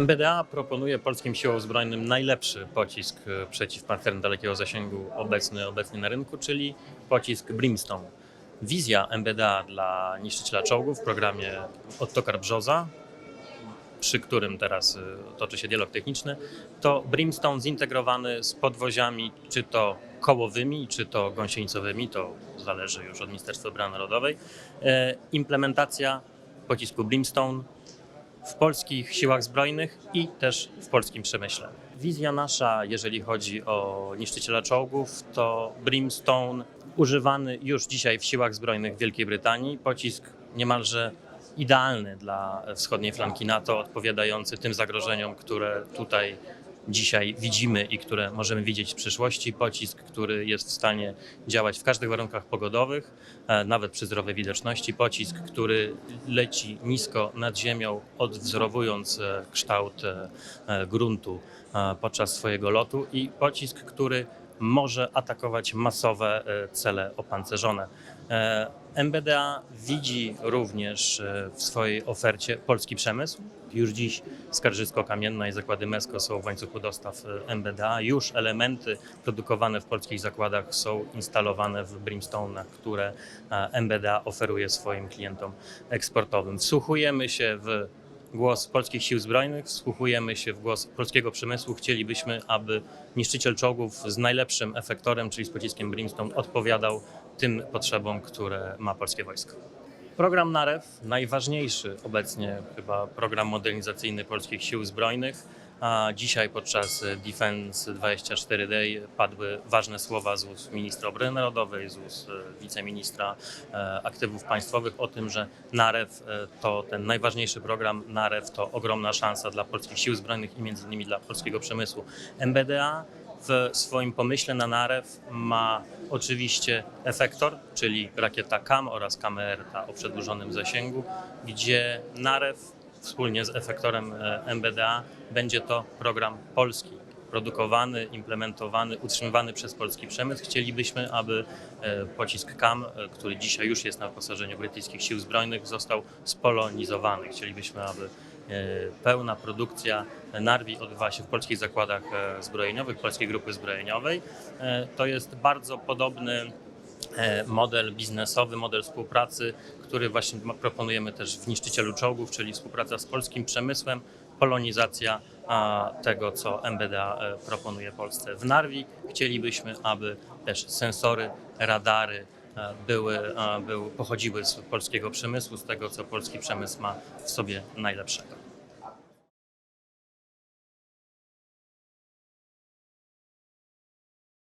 MBDA proponuje polskim siłom zbrojnym najlepszy pocisk e, przeciwpancerny dalekiego zasięgu obecny, obecny na rynku, czyli pocisk Brimstone. Wizja MBDA dla niszczyciela czołgów w programie Ottokar Brzoza, przy którym teraz e, toczy się dialog techniczny, to Brimstone zintegrowany z podwoziami, czy to kołowymi, czy to gąsienicowymi, to zależy już od Ministerstwa Obrony Narodowej. E, Implementacja pocisku Brimstone w polskich siłach zbrojnych i też w polskim przemyśle. Wizja nasza, jeżeli chodzi o niszczyciela czołgów, to Brimstone używany już dzisiaj w siłach zbrojnych Wielkiej Brytanii. Pocisk niemalże idealny dla wschodniej flanki NATO, odpowiadający tym zagrożeniom, które tutaj dzisiaj widzimy i które możemy widzieć w przyszłości. Pocisk, który jest w stanie działać w każdych warunkach pogodowych, e, nawet przy zdrowej widoczności. Pocisk, który leci nisko nad ziemią, odwzorowując e, kształt e, gruntu podczas swojego lotu i pocisk, który może atakować masowe e, cele opancerzone. E, MBDA widzi również e, w swojej ofercie polski przemysł. Już dziś Skarżysko-Kamienna i zakłady MESCO są w łańcuchu dostaw MBDA. Już elementy produkowane w polskich zakładach są instalowane w Brimstone'ach, które MBDA oferuje swoim klientom eksportowym. Wsłuchujemy się w głos polskich sił zbrojnych, wsłuchujemy się w głos polskiego przemysłu. Chcielibyśmy, aby niszczyciel czołgów z najlepszym efektorem, czyli z pociskiem Brimstone, odpowiadał tym potrzebom, które ma polskie wojsko. Program NAREW, najważniejszy obecnie chyba program modernizacyjny polskich sił zbrojnych. A dzisiaj podczas Defense 24 Day padły ważne słowa z ust ministra obrony narodowej, z ust e, wiceministra e, aktywów państwowych o tym, że NAREW e, to ten najważniejszy program. NAREW to ogromna szansa dla polskich sił zbrojnych i między innymi dla polskiego przemysłu. MBDA w swoim pomyśle na NAREW ma oczywiście efektor, czyli rakieta KAM oraz KMR ta o przedłużonym zasięgu, gdzie NAREW wspólnie z efektorem e, MBDA będzie to program polski, produkowany, implementowany, utrzymywany przez polski przemysł. Chcielibyśmy, aby e, pocisk KAM, e, który dzisiaj już jest na wyposażeniu brytyjskich sił zbrojnych, został spolonizowany. Chcielibyśmy, aby pełna produkcja Narwi odbywała się w polskich zakładach e, zbrojeniowych, polskiej grupy zbrojeniowej. E, To jest bardzo podobny e, model biznesowy, model współpracy, który właśnie proponujemy też w niszczycielu czołgów, czyli współpraca z polskim przemysłem, polonizacja tego, co MBDA e, proponuje Polsce. W Narwi chcielibyśmy, aby też sensory, radary e, były, pochodziły z polskiego przemysłu, z tego, co polski przemysł ma w sobie najlepszego.